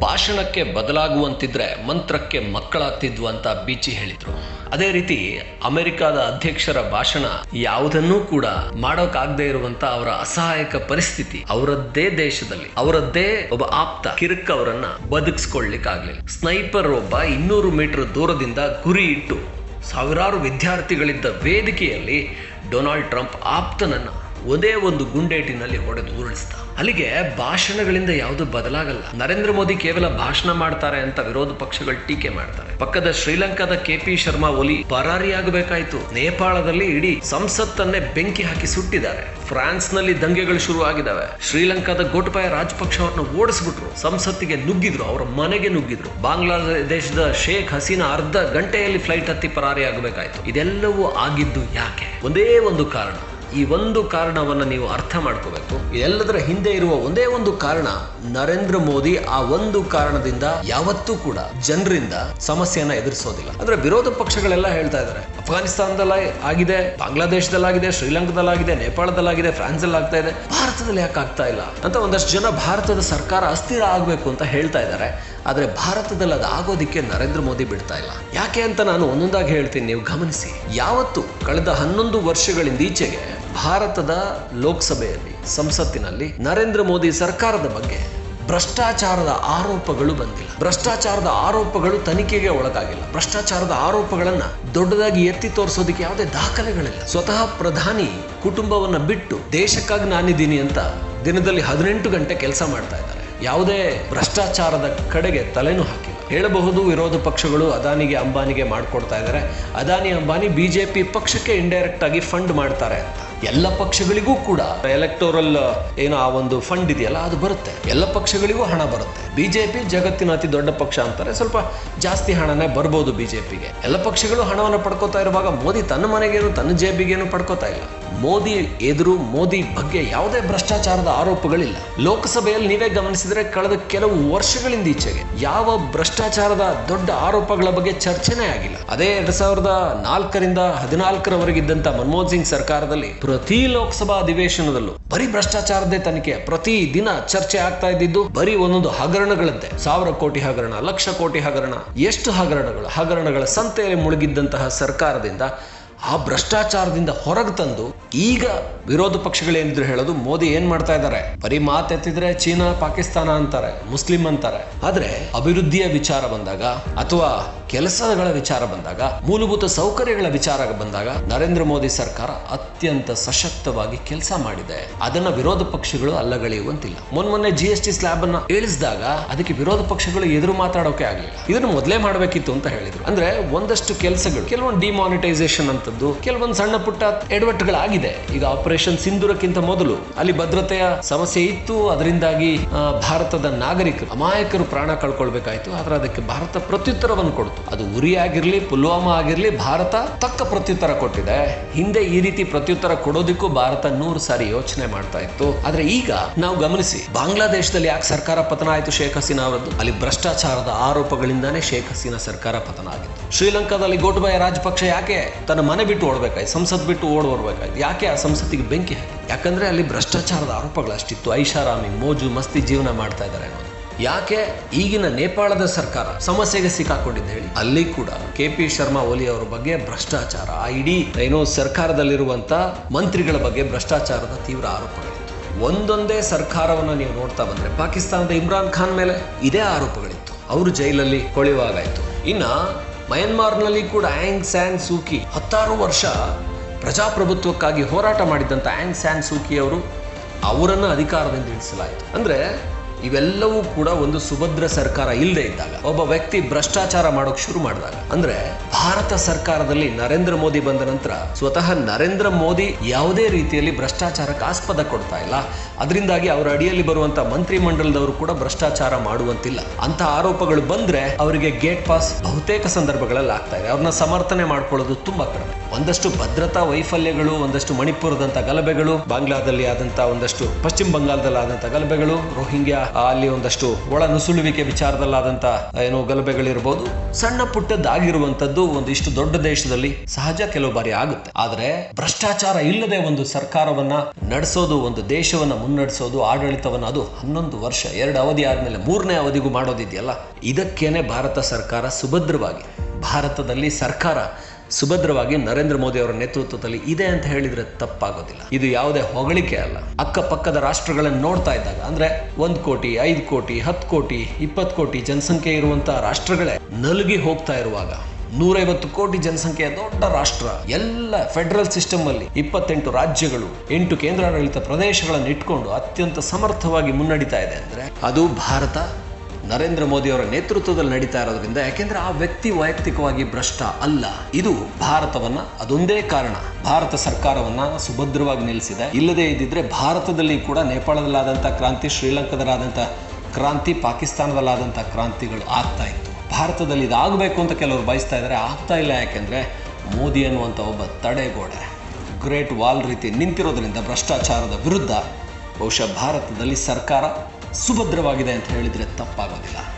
ಭಾಷಣಕ್ಕೆ ಬದಲಾಗುವಂತಿದ್ರೆ ಮಂತ್ರಕ್ಕೆ ಮಕ್ಕಳಾಗ್ತಿದ್ವು ಅಂತ ಬೀಚಿ ಹೇಳಿದ್ರು. ಅದೇ ರೀತಿ ಅಮೆರಿಕದ ಅಧ್ಯಕ್ಷರ ಭಾಷಣ ಯಾವುದನ್ನೂ ಕೂಡ ಮಾಡೋಕಾಗದೇ ಇರುವಂತ ಅವರ ಅಸಹಾಯಕ ಪರಿಸ್ಥಿತಿ ಅವರದ್ದೇ ದೇಶದಲ್ಲಿ, ಅವರದ್ದೇ ಒಬ್ಬ ಆಪ್ತ ಕಿರಿಕ್ ಅವರನ್ನ ಬದುಕಿಸ್ಕೊಳ್ಲಿಕ್ಕಾಗ್ಲಿಲ್ಲ ಸ್ನೈಪರ್ ಒಬ್ಬ ಇನ್ನೂರು ಮೀಟರ್ ದೂರದಿಂದ ಗುರಿ ಇಟ್ಟು ಸಾವಿರಾರು ವಿದ್ಯಾರ್ಥಿಗಳಿದ್ದ ವೇದಿಕೆಯಲ್ಲಿ ಡೊನಾಲ್ಡ್ ಟ್ರಂಪ್ ಆಪ್ತನನ್ನ ಒಂದೇ ಒಂದು ಗುಂಡೇಟಿನಲ್ಲಿ ಹೊಡೆದು ಉರುಳಿಸಿದ. ಅಲ್ಲಿಗೆ ಭಾಷಣಗಳಿಂದ ಯಾವುದು ಬದಲಾಗಲ್ಲ. ನರೇಂದ್ರ ಮೋದಿ ಕೇವಲ ಭಾಷಣ ಮಾಡ್ತಾರೆ ಅಂತ ವಿರೋಧ ಪಕ್ಷಗಳು ಟೀಕೆ ಮಾಡ್ತಾರೆ. ಪಕ್ಕದ ಶ್ರೀಲಂಕಾದ ಕೆ ಪಿ ಶರ್ಮಾ ಒಲಿ ಪರಾರಿಯಾಗಬೇಕಾಯ್ತು. ನೇಪಾಳದಲ್ಲಿ ಇಡೀ ಸಂಸತ್ತನ್ನೇ ಬೆಂಕಿ ಹಾಕಿ ಸುಟ್ಟಿದ್ದಾರೆ. ಫ್ರಾನ್ಸ್ನಲ್ಲಿ ದಂಗೆಗಳು ಶುರು ಆಗಿದಾವೆ ಶ್ರೀಲಂಕಾದ ಗೋಟಬಾಯ ರಾಜಪಕ್ಷ ಅವ್ರನ್ನ ಓಡಿಸ್ಬಿಟ್ರು. ಸಂಸತ್ತಿಗೆ ನುಗ್ಗಿದ್ರು, ಅವರ ಮನೆಗೆ ನುಗ್ಗಿದ್ರು. ಬಾಂಗ್ಲಾದೇಶದ ಶೇಖ್ ಹಸೀನಾ ಅರ್ಧ ಗಂಟೆಯಲ್ಲಿ ಫ್ಲೈಟ್ ಹತ್ತಿ ಪರಾರಿಯಾಗಬೇಕಾಯ್ತು. ಇದೆಲ್ಲವೂ ಆಗಿದ್ದು ಯಾಕೆ? ಒಂದೇ ಒಂದು ಕಾರಣ. ಈ ಒಂದು ಕಾರಣವನ್ನು ನೀವು ಅರ್ಥ ಮಾಡ್ಕೋಬೇಕು. ಎಲ್ಲದರ ಹಿಂದೆ ಇರುವ ಒಂದೇ ಒಂದು ಕಾರಣ, ನರೇಂದ್ರ ಮೋದಿ ಆ ಒಂದು ಕಾರಣದಿಂದ ಯಾವತ್ತೂ ಕೂಡ ಜನರಿಂದ ಸಮಸ್ಯೆಯನ್ನ ಎದುರಿಸೋದಿಲ್ಲ. ಅಂದ್ರೆ ವಿರೋಧ ಪಕ್ಷಗಳೆಲ್ಲ ಹೇಳ್ತಾ ಇದ್ದಾರೆ ಅಫ್ಘಾನಿಸ್ತಾನದಲ್ಲಿ ಆಗಿದೆ, ಬಾಂಗ್ಲಾದೇಶದಲ್ಲಾಗಿದೆ, ಶ್ರೀಲಂಕಾದಲ್ಲಾಗಿದೆ, ನೇಪಾಳದಲ್ಲಾಗಿದೆ ಫ್ರಾನ್ಸ್ ಅಲ್ಲಿ ಆಗ್ತಾ ಇದೆ, ಭಾರತದಲ್ಲಿ ಯಾಕೆ ಆಗ್ತಾ ಇಲ್ಲ? ಅಂತ ಒಂದಷ್ಟು ಜನ ಭಾರತದ ಸರ್ಕಾರ ಅಸ್ಥಿರ ಆಗಬೇಕು ಅಂತ ಹೇಳ್ತಾ ಇದ್ದಾರೆ ಆದರೆ ಭಾರತದಲ್ಲಿ ಅದು ಆಗೋದಿಕ್ಕೆ ನರೇಂದ್ರ ಮೋದಿ ಬಿಡ್ತಾ ಇಲ್ಲ. ಯಾಕೆ ಅಂತ ನಾನು ಒಂದೊಂದಾಗಿ ಹೇಳ್ತೀನಿ, ನೀವು ಗಮನಿಸಿ. ಯಾವತ್ತು ಕಳೆದ ಹನ್ನೊಂದು ವರ್ಷಗಳಿಂದ ಈಚೆಗೆ ಭಾರತದ ಲೋಕಸಭೆಯಲ್ಲಿ, ಸಂಸತ್ತಿನಲ್ಲಿ ನರೇಂದ್ರ ಮೋದಿ ಸರ್ಕಾರದ ಬಗ್ಗೆ ಭ್ರಷ್ಟಾಚಾರದ ಆರೋಪಗಳು ಬಂದಿಲ್ಲ. ಭ್ರಷ್ಟಾಚಾರದ ಆರೋಪಗಳು ತನಿಖೆಗೆ ಒಳಗಾಗಿಲ್ಲ. ಭ್ರಷ್ಟಾಚಾರದ ಆರೋಪಗಳನ್ನ ದೊಡ್ಡದಾಗಿ ಎತ್ತಿ ತೋರಿಸೋದಕ್ಕೆ ಯಾವುದೇ ದಾಖಲೆಗಳಿಲ್ಲ. ಸ್ವತಃ ಪ್ರಧಾನಿ ಕುಟುಂಬವನ್ನ ಬಿಟ್ಟು ದೇಶಕ್ಕಾಗಿ ನಾನಿದ್ದೀನಿ ಅಂತ ದಿನದಲ್ಲಿ ಹದಿನೆಂಟು ಗಂಟೆ ಕೆಲಸ ಮಾಡ್ತಾ ಇದ್ದಾರೆ. ಯಾವುದೇ ಭ್ರಷ್ಟಾಚಾರದ ಕಡೆಗೆ ತಲೆನೂ ಹಾಕಿಲ್ಲ. ಹೇಳಬಹುದು ವಿರೋಧ ಪಕ್ಷಗಳು ಅದಾನಿಗೆ ಅಂಬಾನಿಗೆ ಮಾಡಿಕೊಡ್ತಾ ಇದ್ದಾರೆ. ಅದಾನಿ ಅಂಬಾನಿ ಬಿಜೆಪಿ ಪಕ್ಷಕ್ಕೆ ಇಂಡೈರೆಕ್ಟ್ ಆಗಿ ಫಂಡ್ ಮಾಡ್ತಾರೆ ಅಂತ. ಎಲ್ಲ ಪಕ್ಷಗಳಿಗೂ ಕೂಡ. ಎಲೆಕ್ಟೋರಲ್ ಏನೋ ಆ ಒಂದು ಫಂಡ್ ಇದೆಯಲ್ಲ, ಅದು ಬರುತ್ತೆ. ಎಲ್ಲ ಪಕ್ಷಗಳಿಗೂ ಹಣ ಬರುತ್ತೆ. ಬಿಜೆಪಿ ಜಗತ್ತಿನ ಅತಿ ದೊಡ್ಡ ಪಕ್ಷ ಅಂತಾರೆ. ಸ್ವಲ್ಪ ಜಾಸ್ತಿ ಹಣನೇ ಬರ್ಬೋದು ಬಿಜೆಪಿಗೆ ಎಲ್ಲ ಪಕ್ಷಗಳು ಹಣವನ್ನು ಪಡ್ಕೋತಾ ಇರುವಾಗ ಮೋದಿ ತನ್ನ ಮನೆಗೇನು, ತನ್ನ ಜೇಬಿಗೇನು ಪಡ್ಕೋತಾ ಇಲ್ಲ. ಮೋದಿ ಎದುರು, ಮೋದಿ ಬಗ್ಗೆ ಯಾವುದೇ ಭ್ರಷ್ಟಾಚಾರದ ಆರೋಪಗಳಿಲ್ಲ. ಲೋಕಸಭೆಯಲ್ಲಿ ನೀವೇ ಗಮನಿಸಿದ್ರೆ ಕಳೆದ ಕೆಲವು ವರ್ಷಗಳಿಂದ ಈಚೆಗೆ ಯಾವ ಭ್ರಷ್ಟಾಚಾರದ ದೊಡ್ಡ ಆರೋಪಗಳ ಬಗ್ಗೆ ಚರ್ಚೆನೇ ಆಗಿಲ್ಲ. ಅದೇ ಎರಡ್ ಸಾವಿರದ ನಾಲ್ಕರಿಂದ ಹದಿನಾಲ್ಕರವರೆಗಿದ್ದಂತ ಮನಮೋಹನ್ ಸಿಂಗ್ ಸರ್ಕಾರದಲ್ಲಿ ಪ್ರತಿ ಲೋಕಸಭಾ ಅಧಿವೇಶನದಲ್ಲೂ ಬರೀ ಭ್ರಷ್ಟಾಚಾರದೇ ತನಿಖೆ, ಪ್ರತಿ ದಿನ ಚರ್ಚೆ ಆಗ್ತಾ ಇದ್ದಿದ್ದು ಬರೀ ಒಂದೊಂದು ಹಗರಣಗಳಂತೆ. ಸಾವಿರ ಕೋಟಿ ಹಗರಣ, ಲಕ್ಷ ಕೋಟಿ ಹಗರಣ, ಎಷ್ಟು ಹಗರಣಗಳು, ಹಗರಣಗಳ ಸಂತೆಯಲ್ಲಿ ಮುಳುಗಿದ್ದಂತಹ ಸರ್ಕಾರದಿಂದ ಆ ಭ್ರಷ್ಟಾಚಾರದಿಂದ ಹೊರಗೆ ತಂದು ಈಗ ವಿರೋಧ ಪಕ್ಷಗಳೇನಿದ್ರು ಹೇಳೋದು ಮೋದಿ ಏನ್ ಮಾಡ್ತಾ ಇದ್ದಾರೆ? ಬರೀ ಮಾತೆತ್ತಿದ್ರೆ ಚೀನಾ, ಪಾಕಿಸ್ತಾನ ಅಂತಾರೆ, ಮುಸ್ಲಿಂ ಅಂತಾರೆ. ಆದ್ರೆ ಅಭಿವೃದ್ಧಿಯ ವಿಚಾರ ಬಂದಾಗ ಅಥವಾ ಕೆಲಸಗಳ ವಿಚಾರ ಬಂದಾಗ, ಮೂಲಭೂತ ಸೌಕರ್ಯಗಳ ವಿಚಾರ ಬಂದಾಗ ನರೇಂದ್ರ ಮೋದಿ ಸರ್ಕಾರ ಅತ್ಯಂತ ಸಶಕ್ತವಾಗಿ ಕೆಲಸ ಮಾಡಿದೆ. ಅದನ್ನ ವಿರೋಧ ಪಕ್ಷಗಳು ಅಲ್ಲಗಳೆಯುವಂತಿಲ್ಲ. ಮೊನ್ನೆ ಜಿ ಎಸ್ ಟಿ ಸ್ಲ್ಯಾಬ್ ಅನ್ನ ಇಳಿಸಿದಾಗ ಅದಕ್ಕೆ ವಿರೋಧ ಪಕ್ಷಗಳು ಎದುರು ಮಾತಾಡೋಕೆ ಆಗಲಿಲ್ಲ. ಇದನ್ನು ಮೊದಲೇ ಮಾಡಬೇಕಿತ್ತು ಅಂತ ಹೇಳಿದ್ರು. ಅಂದ್ರೆ ಒಂದಷ್ಟು ಕೆಲಸಗಳು, ಕೆಲವೊಂದು ಡಿಮಾನಿಟೈಸೇಷನ್ ಅಂತದ್ದು ಕೆಲವೊಂದು ಸಣ್ಣ ಪುಟ್ಟ ಎಡವಟ್ಟುಗಳಾಗಿದೆ. ಈಗ ಆಪರೇಷನ್ ಸಿಂಧೂರಕ್ಕಿಂತ ಮೊದಲು ಅಲ್ಲಿ ಭದ್ರತೆಯ ಸಮಸ್ಯೆ ಇತ್ತು. ಅದರಿಂದಾಗಿ ಭಾರತದ ನಾಗರಿಕರು, ಅಮಾಯಕರು ಪ್ರಾಣ ಕಳ್ಕೊಳ್ಬೇಕಾಯ್ತು. ಆದ್ರೆ ಅದಕ್ಕೆ ಭಾರತ ಪ್ರತ್ಯುತ್ತರವನ್ನು ಕೊಡ್ತು. ಅದು ಉರಿ ಆಗಿರ್ಲಿ ಪುಲ್ವಾಮಾ ಆಗಿರ್ಲಿ, ಭಾರತ ತಕ್ಕ ಪ್ರತ್ಯುತ್ತರ ಕೊಟ್ಟಿದೆ. ಹಿಂದೆ ಈ ರೀತಿ ಪ್ರತ್ಯುತ್ತರ ಕೊಡೋದಕ್ಕೂ ಭಾರತ ನೂರು ಸಾರಿ ಯೋಚನೆ ಮಾಡ್ತಾ ಇತ್ತು. ಆದ್ರೆ ಈಗ ನಾವು ಗಮನಿಸಿ, ಬಾಂಗ್ಲಾದೇಶದಲ್ಲಿ ಯಾಕೆ ಸರ್ಕಾರ ಪತನ ಆಯಿತು ಶೇಖ್ ಹಸೀನಾ ಅವರದ್ದು? ಅಲ್ಲಿ ಭ್ರಷ್ಟಾಚಾರದ ಆರೋಪಗಳಿಂದಾನೇ ಶೇಖ್ ಹಸೀನಾ ಸರ್ಕಾರ ಪತನ ಆಗಿತ್ತು. ಶ್ರೀಲಂಕಾದಲ್ಲಿ ಗೋಟಬಾಯ ರಾಜಪಕ್ಷ ಯಾಕೆ ತನ್ನ ಮನೆ ಬಿಟ್ಟು ಓಡಬೇಕಾಯ್ತು, ಸಂಸತ್ ಬಿಟ್ಟು ಓಡ್ ಬರ್ಬೇಕಾಯ್ತು. ಯಾಕೆ ಆ ಸಂಸತ್ತಿಗೆ ಬೆಂಕಿ ಹಾಕಿ? ಯಾಕಂದ್ರೆ ಅಲ್ಲಿ ಭ್ರಷ್ಟಾಚಾರದ ಆರೋಪಗಳು ಅಷ್ಟಿತ್ತು. ಐಷಾರಾಮಿ, ಮೋಜು, ಮಸ್ತಿ ಜೀವನ ಮಾಡ್ತಾ ಇದ್ದಾರೆ ಅನ್ನೋದು. ಯಾಕೆ ಈಗಿನ ನೇಪಾಳದ ಸರ್ಕಾರ ಸಮಸ್ಯೆಗೆ ಸಿಕ್ಕಾಕೊಂಡಿದ್ದು ಹೇಳಿ? ಅಲ್ಲಿ ಕೂಡ ಕೆ ಪಿ ಶರ್ಮಾ ಓಲಿ ಅವರ ಬಗ್ಗೆ ಭ್ರಷ್ಟಾಚಾರ. ಆ ಇಡೀ ಏನೋ ಸರ್ಕಾರದಲ್ಲಿರುವಂತ ಮಂತ್ರಿಗಳ ಬಗ್ಗೆ ಭ್ರಷ್ಟಾಚಾರದ ತೀವ್ರ ಆರೋಪಗಳಿತ್ತು. ಒಂದೊಂದೇ ಸರ್ಕಾರವನ್ನು ನೀವು ನೋಡ್ತಾ ಬಂದ್ರೆ ಪಾಕಿಸ್ತಾನದ ಇಮ್ರಾನ್ ಖಾನ್ ಮೇಲೆ ಇದೇ ಆರೋಪಗಳಿತ್ತು. ಅವರು ಜೈಲಲ್ಲಿ ಕೊಳೆಯುವಾಗಾಯ್ತು ಇನ್ನ ಮಯನ್ಮಾರ್ನಲ್ಲಿ ಕೂಡ ಆಂಗ್ ಸ್ಯಾನ್ ಸೂಕಿ ಹತ್ತಾರು ವರ್ಷ ಪ್ರಜಾಪ್ರಭುತ್ವಕ್ಕಾಗಿ ಹೋರಾಟ ಮಾಡಿದ್ದಂಥ ಆಂಗ್ ಸ್ಯಾನ್ ಸೂಕಿ ಅವರು ಅವರನ್ನು ಅಧಿಕಾರದಿಂದ ಇಳಿಸಲಾಯಿತು. ಅಂದ್ರೆ ಇವೆಲ್ಲವೂ ಕೂಡ ಒಂದು ಸುಭದ್ರ ಸರ್ಕಾರ ಇಲ್ಲದೆ ಇದ್ದಾಗ, ಒಬ್ಬ ವ್ಯಕ್ತಿ ಭ್ರಷ್ಟಾಚಾರ ಮಾಡೋಕ್ ಶುರು ಮಾಡಿದಾಗ, ಅಂದ್ರೆ ಭಾರತ ಸರ್ಕಾರದಲ್ಲಿ ನರೇಂದ್ರ ಮೋದಿ ಬಂದ ನಂತರ ಸ್ವತಃ ನರೇಂದ್ರ ಮೋದಿ ಯಾವುದೇ ರೀತಿಯಲ್ಲಿ ಭ್ರಷ್ಟಾಚಾರಕ್ಕೆ ಆಸ್ಪದ ಕೊಡ್ತಾ ಇಲ್ಲ. ಅದರಿಂದಾಗಿ ಅವರ ಅಡಿಯಲ್ಲಿ ಬರುವಂತ ಮಂತ್ರಿ ಮಂಡಲದವರು ಕೂಡ ಭ್ರಷ್ಟಾಚಾರ ಮಾಡುವಂತಿಲ್ಲ. ಅಂತ ಆರೋಪಗಳು ಬಂದ್ರೆ ಅವರಿಗೆ ಗೇಟ್ ಪಾಸ್ ಬಹುತೇಕ ಸಂದರ್ಭಗಳಲ್ಲಿ ಆಗ್ತಾ ಇದೆ. ಅವ್ರನ್ನ ಸಮರ್ಥನೆ ಮಾಡ್ಕೊಳ್ಳೋದು ತುಂಬಾ ಕಡಿಮೆ. ಒಂದಷ್ಟು ಭದ್ರತಾ ವೈಫಲ್ಯಗಳು, ಒಂದಷ್ಟು ಮಣಿಪುರದಂತ ಗಲಭೆಗಳು, ಬಾಂಗ್ಲಾದಲ್ಲಿ ಆದಂತ ಒಂದಷ್ಟು ಪಶ್ಚಿಮ ಬಂಗಾಳದಲ್ಲಿ ಆದಂತ ಗಲಭೆಗಳು, ರೋಹಿಂಗ್ಯಾ ಅಲ್ಲಿ ಒಂದಷ್ಟು ಒಳ ನುಸುಳುವಿಕೆ ವಿಚಾರದಲ್ಲಾದಂತ, ಏನು ಗಲಭೆಗಳಿರ್ಬೋದು. ಸಣ್ಣ ಪುಟ್ಟದ್ದಾಗಿರುವಂತದ್ದು ಒಂದಿಷ್ಟು ದೊಡ್ಡ ದೇಶದಲ್ಲಿ ಸಹಜ ಕೆಲವು ಬಾರಿ ಆಗುತ್ತೆ. ಆದರೆ ಭ್ರಷ್ಟಾಚಾರ ಇಲ್ಲದೆ ಒಂದು ಸರ್ಕಾರವನ್ನ ನಡೆಸೋದು, ಒಂದು ದೇಶವನ್ನ ಮುನ್ನಡೆಸೋದು, ಆಡಳಿತವನ್ನ ಅದು ಹನ್ನೊಂದು ವರ್ಷ, ಎರಡು ಅವಧಿ ಆದ್ಮೇಲೆ ಮೂರನೇ ಅವಧಿಗೂ ಮಾಡೋದಿದೆಯಲ್ಲ. ಇದಕ್ಕೇನೆ ಭಾರತ ಸರ್ಕಾರ ಸುಭದ್ರವಾಗಿ ಭಾರತದಲ್ಲಿ ಸರ್ಕಾರ ಸುಭದ್ರವಾಗಿ ನರೇಂದ್ರ ಮೋದಿ ಅವರ ನೇತೃತ್ವದಲ್ಲಿ ಇದೆ ಅಂತ ಹೇಳಿದ್ರೆ ತಪ್ಪಾಗೋದಿಲ್ಲ. ಇದು ಯಾವುದೇ ಹೊಗಳಿಕೆ ಅಲ್ಲ. ಅಕ್ಕಪಕ್ಕದ ರಾಷ್ಟ್ರಗಳನ್ನು ನೋಡ್ತಾ ಇದ್ದಾಗ, ಅಂದ್ರೆ ಒಂದ್ ಕೋಟಿ, ಐದು ಕೋಟಿ, ಹತ್ತು ಕೋಟಿ, ಇಪ್ಪತ್ತು ಕೋಟಿ ಜನಸಂಖ್ಯೆ ಇರುವಂತಹ ರಾಷ್ಟ್ರಗಳೇ ನಲುಗಿ ಹೋಗ್ತಾ ಇರುವಾಗ, ನೂರೈವತ್ತು ಕೋಟಿ ಜನಸಂಖ್ಯೆಯ ದೊಡ್ಡ ರಾಷ್ಟ್ರ, ಎಲ್ಲ ಫೆಡರಲ್ ಸಿಸ್ಟಮ್ ಅಲ್ಲಿ ಇಪ್ಪತ್ತೆಂಟು ರಾಜ್ಯಗಳು, ಎಂಟು ಕೇಂದ್ರಾಡಳಿತ ಪ್ರದೇಶಗಳನ್ನು ಇಟ್ಕೊಂಡು ಅತ್ಯಂತ ಸಮರ್ಥವಾಗಿ ಮುನ್ನಡೀತಾ ಇದೆ ಅಂದ್ರೆ ಅದು ಭಾರತ ನರೇಂದ್ರ ಮೋದಿ ಅವರ ನೇತೃತ್ವದಲ್ಲಿ ನಡೀತಾ ಇರೋದ್ರಿಂದ ಯಾಕೆಂದ್ರೆ ಆ ವ್ಯಕ್ತಿ ವೈಯಕ್ತಿಕವಾಗಿ ಭ್ರಷ್ಟ ಅಲ್ಲ. ಇದು ಭಾರತವನ್ನ, ಅದೊಂದೇ ಕಾರಣ. ಭಾರತ ಸರ್ಕಾರವನ್ನ ಸುಭದ್ರವಾಗಿ ನಿಲ್ಲಿಸಿದೆ. ಇಲ್ಲದೇ ಇದ್ದಿದ್ರೆ ಭಾರತದಲ್ಲಿ ಕೂಡ ನೇಪಾಳದಲ್ಲಾದಂಥ ಕ್ರಾಂತಿ, ಶ್ರೀಲಂಕಾದಲ್ಲಾದಂಥ ಕ್ರಾಂತಿ, ಪಾಕಿಸ್ತಾನದಲ್ಲಾದಂಥ ಕ್ರಾಂತಿಗಳು ಆಗ್ತಾ ಇತ್ತು. ಭಾರತದಲ್ಲಿ ಇದಾಗಬೇಕು ಅಂತ ಕೆಲವರು ಬಯಸ್ತಾ ಇದ್ದಾರೆ. ಆಗ್ತಾ ಇಲ್ಲ ಯಾಕೆಂದ್ರೆ ಮೋದಿ ಅನ್ನುವಂಥ ಒಬ್ಬ ತಡೆಗೋಡೆ. ಗ್ರೇಟ್ ವಾಲ್ ರೀತಿ ನಿಂತಿರೋದ್ರಿಂದ ಭ್ರಷ್ಟಾಚಾರದ ವಿರುದ್ಧ ಬಹುಶಃ ಭಾರತದಲ್ಲಿ ಸರ್ಕಾರ ಸುಭದ್ರವಾಗಿದೆ ಅಂತ ಹೇಳಿದರೆ ತಪ್ಪಾಗೋದಿಲ್ಲ.